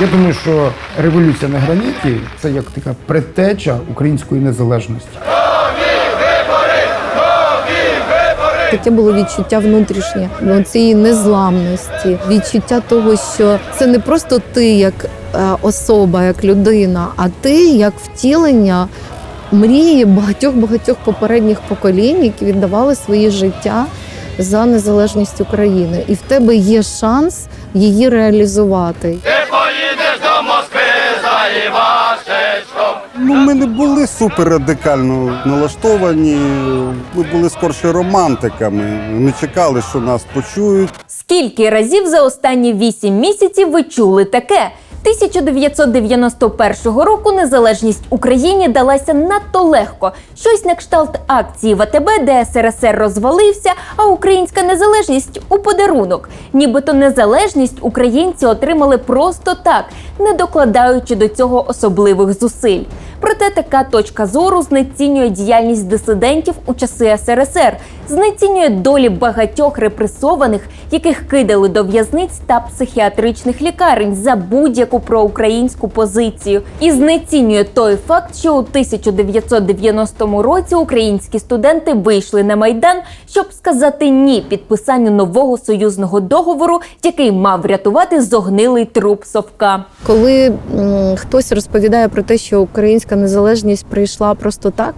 Я думаю, що революція на граніті це як така предтеча української незалежності. Таке було відчуття внутрішнє ну, цієї незламності, відчуття того, що це не просто ти як е, особа, як людина, а ти як втілення мрії багатьох багатьох попередніх поколінь, які віддавали своє життя за незалежність України. І в тебе є шанс її реалізувати. Ну, ми не були супер радикально налаштовані. Ми були скорше романтиками. Не чекали, що нас почують. Скільки разів за останні вісім місяців ви чули таке? 1991 року незалежність Україні далася надто легко. Щось на кшталт акції ВТБ, де СРСР розвалився, а українська незалежність у подарунок. Нібито незалежність українці отримали просто так, не докладаючи до цього особливих зусиль. Проте така точка зору знецінює діяльність дисидентів у часи СРСР, знецінює долі багатьох репресованих, яких кидали до в'язниць та психіатричних лікарень за будь-яку проукраїнську позицію, і знецінює той факт, що у 1990 році українські студенти вийшли на майдан, щоб сказати ні підписанню нового союзного договору, який мав врятувати зогнилий труп совка. Коли хтось розповідає про те, що українська незалежність прийшла просто так,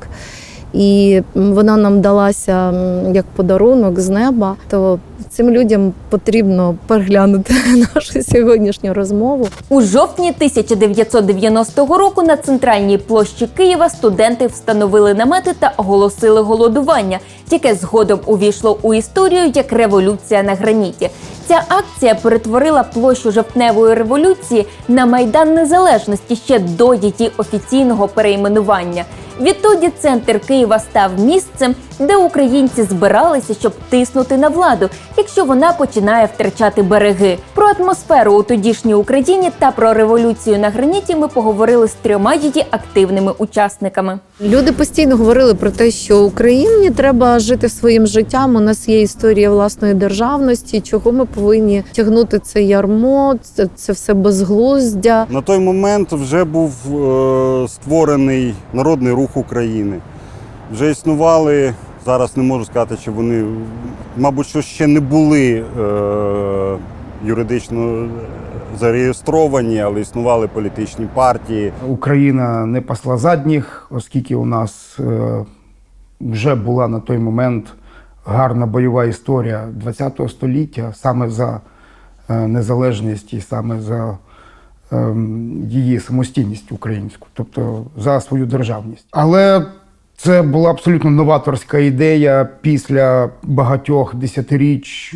і вона нам далася як подарунок з неба, то цим людям потрібно переглянути нашу сьогоднішню розмову. У жовтні 1990 року на центральній площі Києва студенти встановили намети та оголосили голодування, яке згодом увійшло у історію як революція на граніті. Ця акція перетворила площу жовтневої революції на майдан незалежності ще до її офіційного перейменування. Відтоді центр Києва став місцем, де українці збиралися, щоб тиснути на владу, якщо вона починає втрачати береги. Про атмосферу у тодішній Україні та про революцію на граніті ми поговорили з трьома її активними учасниками. Люди постійно говорили про те, що Україні треба жити своїм життям. У нас є історія власної державності. Чого ми повинні тягнути це ярмо? Це, це все безглуздя. На той момент вже був е, створений народний рух України. Вже існували, зараз не можу сказати, чи вони, мабуть, що ще не були е, юридично зареєстровані, але існували політичні партії. Україна не пасла задніх, оскільки у нас е, вже була на той момент гарна бойова історія ХХ століття саме за е, незалежність і саме за її самостійність українську, тобто за свою державність. Але це була абсолютно новаторська ідея після багатьох десятиріч,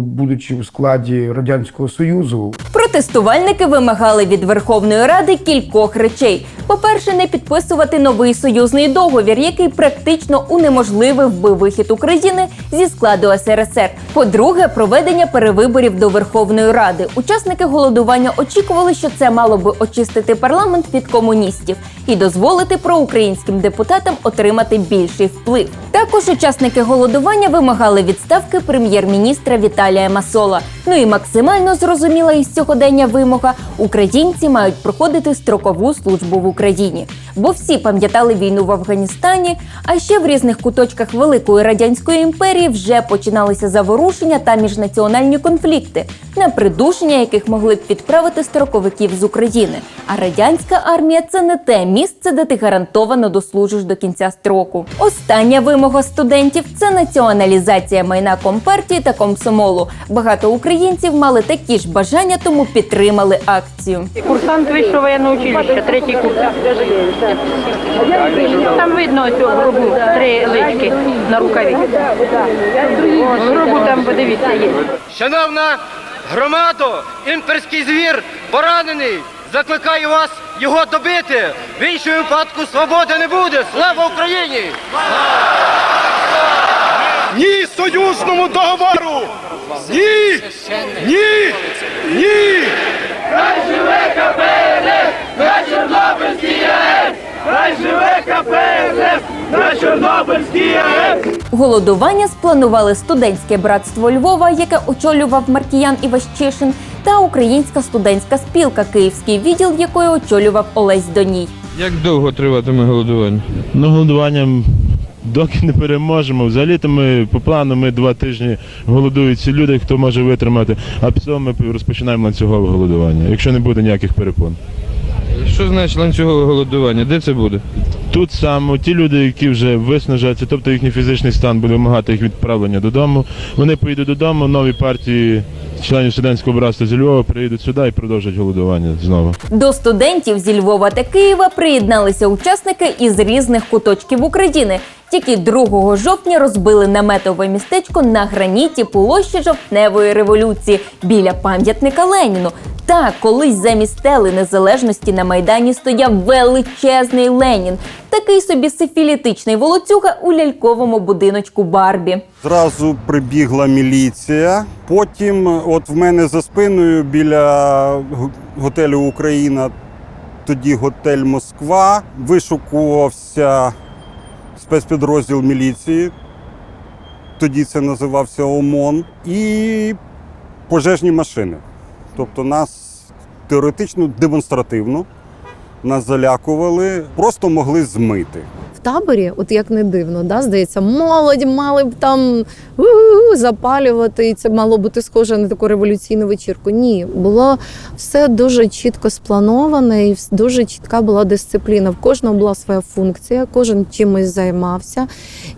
будучи у складі Радянського Союзу. Протестувальники вимагали від Верховної Ради кількох речей: по-перше, не підписувати новий союзний договір, який практично унеможливив би вихід України зі складу СРСР. По-друге, проведення перевиборів до Верховної Ради. Учасники голодування очікували, що це мало би очистити парламент від комуністів і дозволити проукраїнським депутатам отримати більший вплив. Також учасники голодування вимагали відставки прем'єр-міністра Віталія Масола. Ну і максимально зрозуміла із сьогодення вимога: українці мають проходити строкову службу в Україні, бо всі пам'ятали війну в Афганістані. А ще в різних куточках Великої радянської імперії вже починалися заворушення та міжнаціональні конфлікти, на придушення яких могли б відправити строковиків з України. А радянська армія це не те місце, де ти гарантовано дослужиш до кінця строку. Остання вимога студентів це націоналізація майна компартії та комсомолу. Багато українців мали такі ж бажання, тому підтримали акцію. Курсант вищого воєнного училища, третій курс. Там видно цю грубу, три лички на рукаві. Грубу там, подивіться, є. Шановна громадо, імперський звір поранений. Закликаю вас його добити. В іншому випадку свободи не буде. Слава Україні! Ні союзному договору! Ні! Ні! Ні! Хай живе КПРФ! На Чорнобильській АЕС! Хай живе КПРФ! На Чорнобильській АЕС! Голодування спланували студентське братство Львова, яке очолював Маркіян Іващишин, та Українська студентська спілка, київський відділ якої очолював Олесь Доній. Як довго триватиме голодування? Ну, голодуванням доки не переможемо. Взагалі-то ми по плану ми два тижні голодують ці люди, хто може витримати, а після ми розпочинаємо ланцюгове голодування, якщо не буде ніяких перепон. Що значить ланцюгове голодування? Де це буде? Тут саме ті люди, які вже виснажаться, тобто їхній фізичний стан буде вимагати їх відправлення додому. Вони поїдуть додому, нові партії членів студентського братства зі Львова приїдуть сюди і продовжать голодування знову. До студентів зі Львова та Києва приєдналися учасники із різних куточків України. Тільки 2 жовтня розбили наметове містечко на граніті площі жовтневої революції біля пам'ятника Леніну. Так, колись замість стели незалежності на майдані стояв величезний Ленін, такий собі сифілітичний волоцюга у ляльковому будиночку Барбі. Зразу прибігла міліція. Потім, от в мене за спиною біля готелю Україна, тоді готель Москва, вишукувався спецпідрозділ міліції. Тоді це називався ОМОН. І пожежні машини. Тобто нас теоретично демонстративно нас залякували, просто могли змити. Таборі, от як не дивно, да, здається, молодь мали б там у-у-у, запалювати, і це мало бути схоже на таку революційну вечірку. Ні, було все дуже чітко сплановане, і дуже чітка була дисципліна. В кожного була своя функція, кожен чимось займався.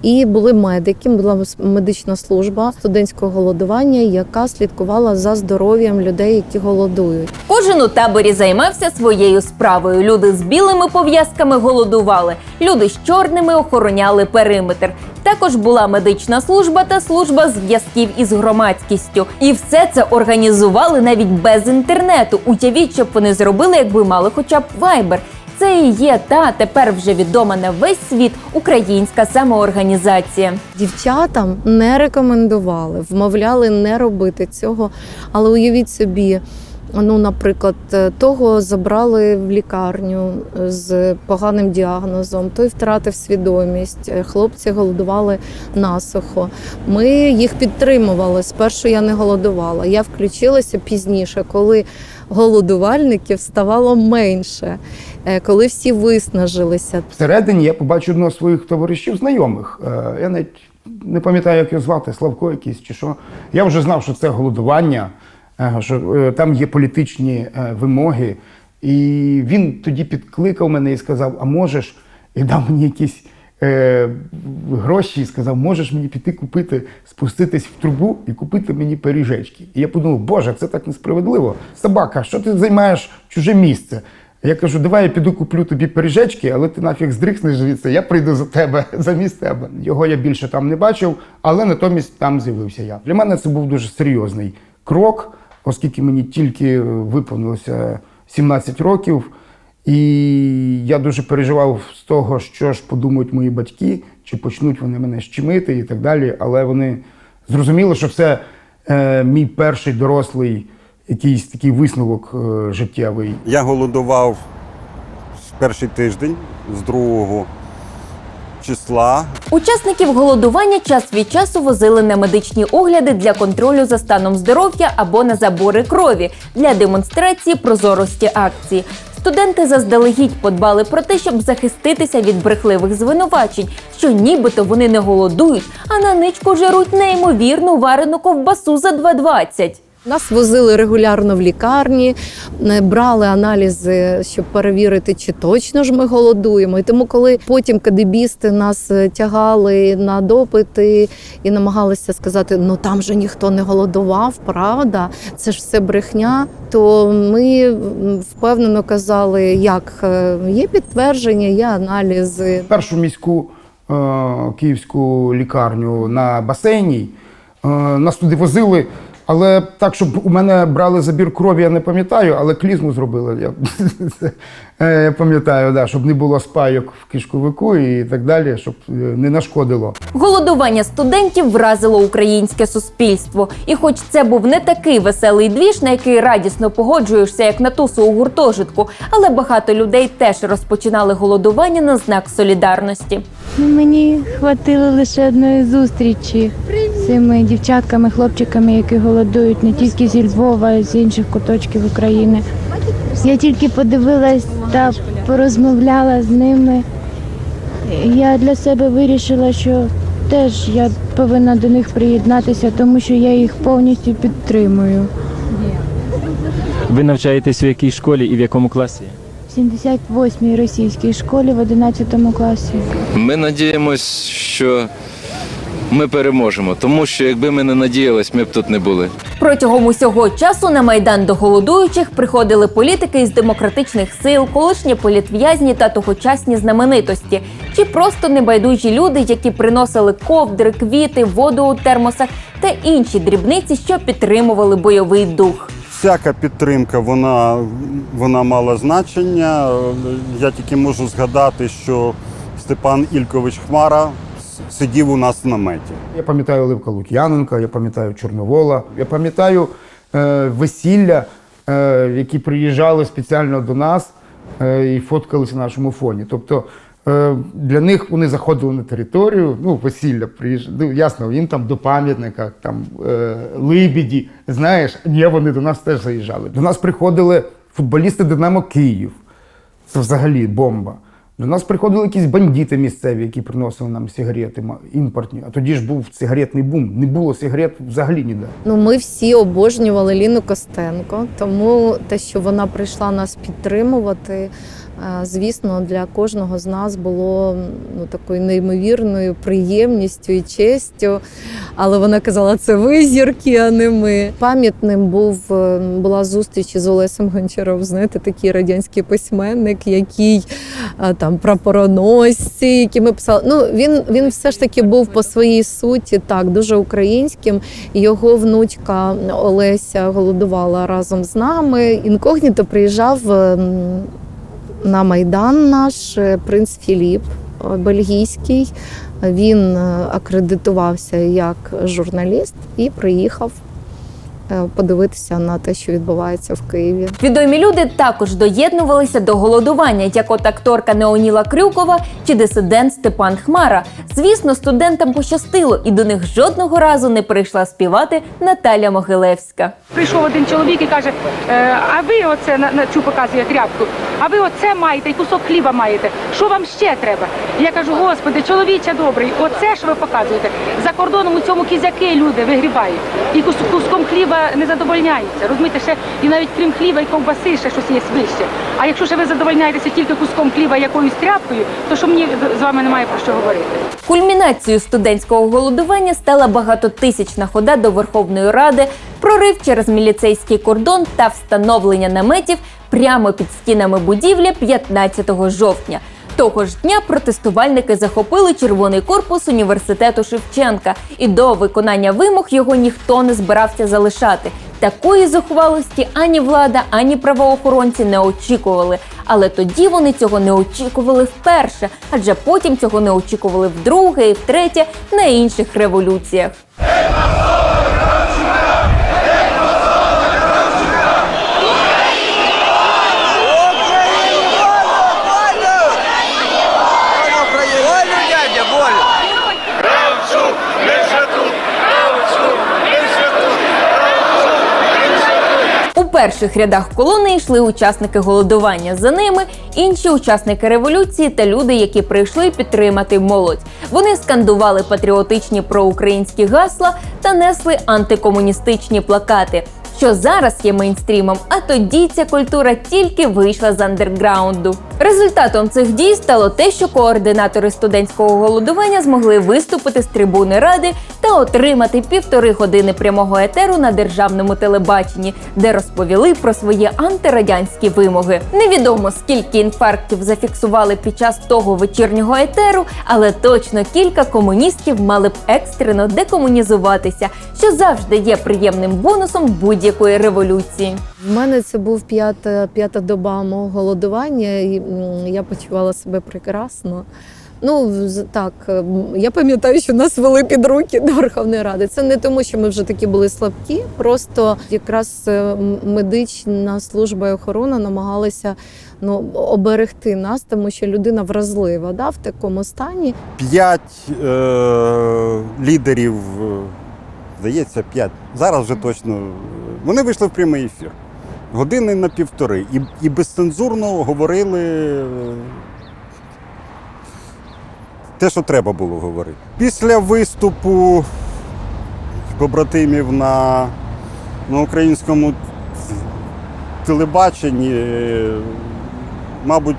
І були медики, була медична служба студентського голодування, яка слідкувала за здоров'ям людей, які голодують. Кожен у таборі займався своєю справою. Люди з білими пов'язками голодували, люди з чорними охороняли периметр. Також була медична служба та служба зв'язків із громадськістю. І все це організували навіть без інтернету. Уявіть, щоб вони зробили, якби мали хоча б вайбер. Це і є та тепер вже відома на весь світ українська самоорганізація. Дівчатам не рекомендували, вмовляли не робити цього. Але уявіть собі, ну, наприклад, е, того забрали в лікарню з поганим діагнозом, той втратив свідомість. е, Хлопці голодували насухо. Ми їх підтримували. Спершу я не голодувала. Я включилася пізніше, коли голодувальників ставало менше, е, коли всі виснажилися. Всередині я побачив одного своїх товаришів знайомих. Е, Я навіть не пам'ятаю, як його звати, Славко якийсь чи що. Я вже знав, що це голодування, е, що е, там є політичні е, вимоги. І він тоді підкликав мене і сказав: А можеш, і дав мені якісь е, гроші і сказав, можеш мені піти купити, спуститись в трубу і купити мені пиріжечки. І я подумав, Боже, це так несправедливо. Собака, що ти займаєш чуже місце? Я кажу, давай я піду куплю тобі пиріжечки, але ти нафіг здрикнеш звідси, я прийду за тебе замість тебе. Його я більше там не бачив, але натомість там з'явився я. Для мене це був дуже серйозний крок, оскільки мені тільки виповнилося 17 років. І я дуже переживав з того, що ж подумають мої батьки, чи почнуть вони мене щемити і так далі. Але вони зрозуміли, що це е, мій перший дорослий якийсь такий висновок е, життєвий. Я голодував перший тиждень з другого числа. Учасників голодування час від часу возили на медичні огляди для контролю за станом здоров'я або на забори крові для демонстрації прозорості акції. Студенти заздалегідь подбали про те, щоб захиститися від брехливих звинувачень, що нібито вони не голодують, а на ничку жаруть неймовірну варену ковбасу за 2,20. Нас возили регулярно в лікарні, брали аналізи, щоб перевірити, чи точно ж ми голодуємо. І тому, коли потім кадебісти нас е, тягали на допити і намагалися сказати, ну там же ніхто не голодував, правда, це ж все брехня. То ми впевнено казали, як е, є підтвердження, є аналізи. першу міську е, київську лікарню на басейні. Нас туди возили, але так, щоб у мене брали забір крові, я не пам'ятаю, але клізму зробили. Я, Е, я пам'ятаю, да, щоб не було спайок в кишковику і так далі, щоб е, не нашкодило. Голодування студентів вразило українське суспільство. І хоч це був не такий веселий двіж, на який радісно погоджуєшся, як на тусу у гуртожитку, але багато людей теж розпочинали голодування на знак солідарності. Мені хватило лише одної зустрічі. Цими дівчатками, хлопчиками, які голодують не тільки зі Львова, а й з інших куточків України. Я тільки подивилась та порозмовляла з ними. Я для себе вирішила, що теж я повинна до них приєднатися, тому що я їх повністю підтримую. Ви навчаєтесь в якій школі і в якому класі? В 78-й російській школі в 11 класі. Ми надіємось, що ми переможемо, тому що якби ми не надіялись, ми б тут не були. Протягом усього часу на майдан до голодуючих приходили політики із демократичних сил, колишні політв'язні та тогочасні знаменитості, чи просто небайдужі люди, які приносили ковдри, квіти, воду у термосах та інші дрібниці, що підтримували бойовий дух. Всяка підтримка вона, вона мала значення. Я тільки можу згадати, що Степан Ількович Хмара сидів у нас в наметі. Я пам'ятаю Оливка Лук'яненка, я пам'ятаю Чорновола, я пам'ятаю е, весілля, е, які приїжджали спеціально до нас е, і фоткалися на нашому фоні. Тобто е, для них вони заходили на територію, ну, весілля приїжджали. Ну, ясно, їм там до пам'ятника, там е, Либіді, знаєш, ні, вони до нас теж заїжджали. До нас приходили футболісти Динамо Київ. Це взагалі бомба. До нас приходили якісь бандити місцеві, які приносили нам сигарети імпортні. А тоді ж був сигаретний бум. Не було сигарет взагалі ніде. Ну, ми всі обожнювали Ліну Костенко, тому те, що вона прийшла нас підтримувати, звісно, для кожного з нас було ну, такою неймовірною приємністю і честю. Але вона казала, це ви зірки, а не ми. Пам'ятним був е, була зустріч із Олесем Гончаром, знаєте, такий радянський письменник, який е, там прапороносці, які ми писали. Ну він, він все ж таки був по своїй суті так дуже українським. Його внучка Олеся голодувала разом з нами. Інкогніто приїжджав ем, на майдан наш е, принц Філіп е, бельгійський. Він е, акредитувався як журналіст і приїхав подивитися на те, що відбувається в Києві. Відомі люди також доєднувалися до голодування, як от акторка Неоніла Крюкова чи дисидент Степан Хмара. Звісно, студентам пощастило, і до них жодного разу не прийшла співати Наталя Могилевська. Прийшов один чоловік і каже: «Е, а ви оце на, на цю показує тряпку, а ви оце маєте і кусок хліба маєте. Що вам ще треба? Я кажу, господи, чоловіче добрий, оце що ви показуєте. За кордоном у цьому кізяки люди вигрібають. І кус, куском хліба не задовольняються. Розумієте, ще і навіть крім хліба і ковбаси ще щось є вище. А якщо ще ви задовольняєтеся тільки куском хліба якоюсь тряпкою, то що мені з вами немає про що говорити. Кульмінацією студентського голодування стала багатотисячна хода до Верховної Ради, прорив через міліцейський кордон та встановлення наметів прямо під стінами будівлі 15 жовтня. Того ж дня протестувальники захопили червоний корпус університету Шевченка, і до виконання вимог його ніхто не збирався залишати. Такої зухвалості ані влада, ані правоохоронці не очікували. Але тоді вони цього не очікували вперше, адже потім цього не очікували вдруге і втретє на інших революціях. Перших рядах колони йшли учасники голодування. За ними інші учасники революції та люди, які прийшли підтримати молодь. Вони скандували патріотичні проукраїнські гасла та несли антикомуністичні плакати. Що зараз є мейнстрімом, а тоді ця культура тільки вийшла з андерграунду. Результатом цих дій стало те, що координатори студентського голодування змогли виступити з трибуни ради та отримати півтори години прямого етеру на державному телебаченні, де розповіли про свої антирадянські вимоги. Невідомо скільки інфарктів зафіксували під час того вечірнього етеру, але точно кілька комуністів мали б екстрено декомунізуватися, що завжди є приємним бонусом будь-якої революції. В мене це був п'ята, п'ята доба мого голодування, і я почувала себе прекрасно. Ну, так, я пам'ятаю, що нас вели під руки до Верховної Ради. Це не тому, що ми вже такі були слабкі, просто якраз е, медична служба і охорона намагалися ну, оберегти нас, тому що людина вразлива да, в такому стані. П'ять е, лідерів е, здається, 5. Зараз вже точно. Вони вийшли в прямий ефір. Години на півтори. І, і безцензурно говорили е, те, що треба було говорити. Після виступу побратимів на, на українському телебаченні, е, мабуть,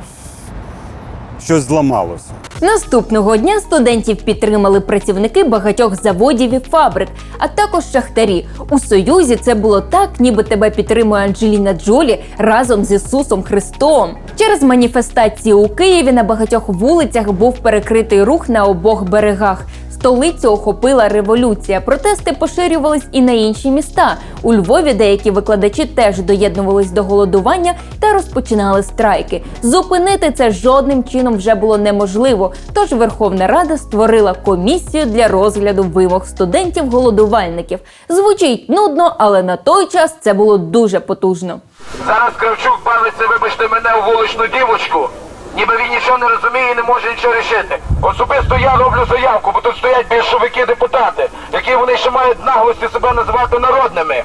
щось зламалося. Наступного дня студентів підтримали працівники багатьох заводів і фабрик, а також шахтарі. У Союзі це було так, ніби тебе підтримує Анджеліна Джолі разом з Ісусом Христом. Через маніфестації у Києві на багатьох вулицях був перекритий рух на обох берегах. Столицю охопила революція. Протести поширювались і на інші міста. У Львові деякі викладачі теж доєднувались до голодування та розпочинали страйки. Зупинити це жодним чином вже було неможливо. Тож Верховна Рада створила комісію для розгляду вимог студентів-голодувальників. Звучить нудно, але на той час це було дуже потужно. Зараз Кравчук бавиться, вибачте мене, у вуличну дівочку. Ніби він нічого не розуміє і не може нічого рішити. Особисто я роблю заявку, бо тут стоять більшовики-депутати, які вони ще мають наглості себе називати народними.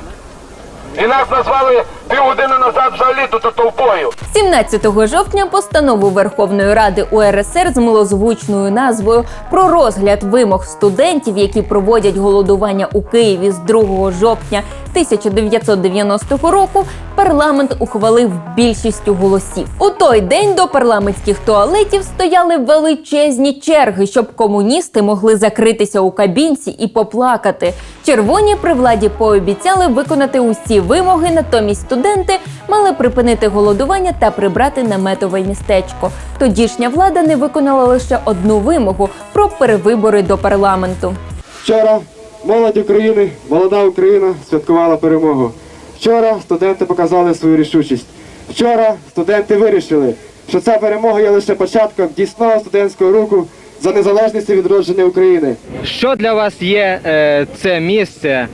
І нас назвали півгодини назад взагалі тут толпою. 17 жовтня постанову Верховної Ради УРСР з милозвучною назвою про розгляд вимог студентів, які проводять голодування у Києві з 2 жовтня 1990 року, парламент ухвалив більшістю голосів. У той день до парламентських туалетів стояли величезні черги, щоб комуністи могли закритися у кабінці і поплакати. Червоні при владі пообіцяли виконати усі вимоги, натомість студенти мали припинити голодування та прибрати наметове містечко. Тодішня влада не виконала лише одну вимогу про перевибори до парламенту. Вчора молодь України, молода Україна святкувала перемогу. Вчора студенти показали свою рішучість. Вчора студенти вирішили, що ця перемога є лише початком дійсного студентського руху за незалежність і відродження України. Що для вас є е, це місце?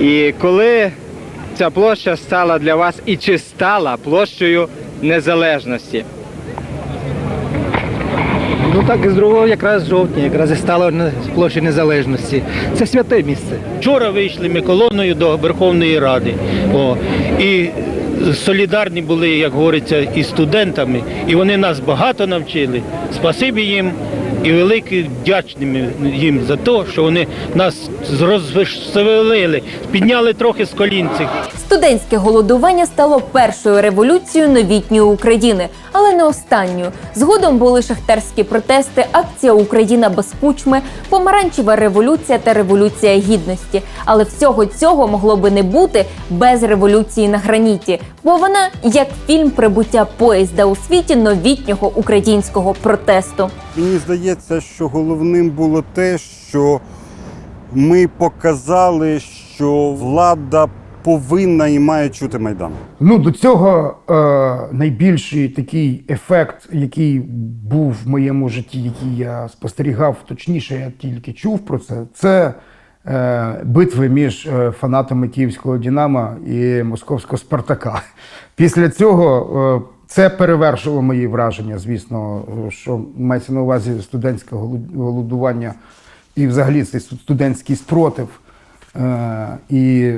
І коли ця площа стала для вас і чи стала площею незалежності? Ну так з другого якраз жовтня, якраз і стало на площі незалежності. Це святе місце. Вчора вийшли ми колоною до Верховної Ради. О, і солідарні були, як говориться, із студентами, і вони нас багато навчили. Спасибі їм і великі вдячними їм за те, що вони нас розвеселили, підняли трохи з колінців. Студентське голодування стало першою революцією новітньої України, але не останньою. Згодом були шахтарські протести, акція Україна без кучми, помаранчева революція та революція гідності. Але всього цього могло би не бути без революції на граніті, бо вона як фільм прибуття поїзда у світі новітнього українського протесту. Мені здається, що головним було те, що ми показали, що влада повинна і має чути Майдан. Ну, до цього е, найбільший такий ефект, який був в моєму житті, який я спостерігав, точніше, я тільки чув про це, це е, битви між е, фанатами київського Динамо і московського Спартака. Після цього е, це перевершило мої враження, звісно, що мається на увазі студентське голодування і взагалі цей студентський спротив. Е, і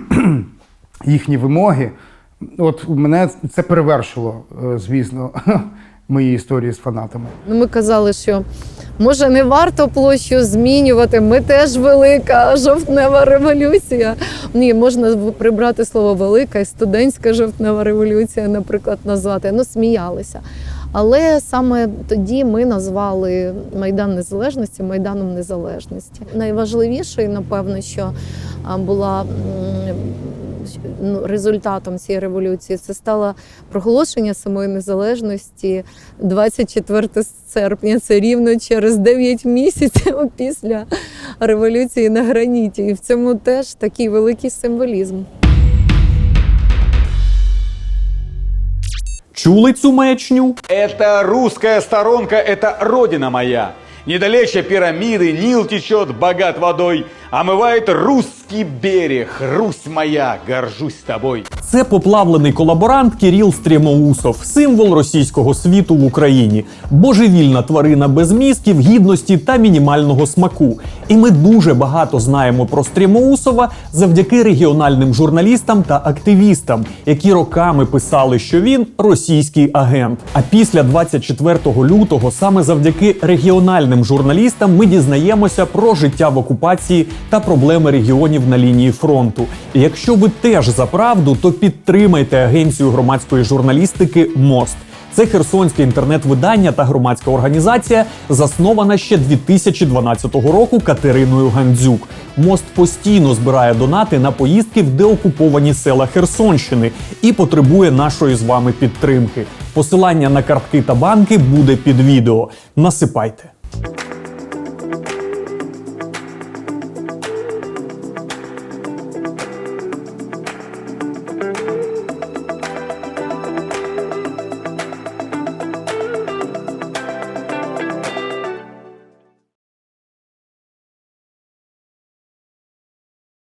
їхні вимоги. От мене це перевершило, е, звісно, мої історії з фанатами. Ну, ми казали, що може не варто площу змінювати. Ми теж велика жовтнева революція. Ні, можна прибрати слово велика і студентська жовтнева революція, наприклад, назвати. Ну, сміялися. Але саме тоді ми назвали Майдан Незалежності Майданом Незалежності. Найважливіше, напевно, що була ну, результатом цієї революції, це стало проголошення самої незалежності 24 серпня. Це рівно через 9 місяців після революції на граніті. І в цьому теж такий великий символізм. Чули цю маячню? Это русская сторонка, это родина моя. Недалече пирамиды, Нил течет, богат водой, омывает русский берег. Русь моя, горжусь тобой. Це поплавлений колаборант Кіріл Стрємоусов, символ російського світу в Україні, божевільна тварина без мізків, гідності та мінімального смаку. І ми дуже багато знаємо про Стрємоусова завдяки регіональним журналістам та активістам, які роками писали, що він російський агент. А після 24 лютого, саме завдяки регіональним журналістам, ми дізнаємося про життя в окупації та проблеми регіонів на лінії фронту. Якщо ви теж за правду, то підтримайте агенцію громадської журналістики МОСТ. Це херсонське інтернет-видання та громадська організація, заснована ще 2012 року Катериною Гандзюк. Мост постійно збирає донати на поїздки в деокуповані села Херсонщини і потребує нашої з вами підтримки. Посилання на картки та банки буде під відео. Насипайте.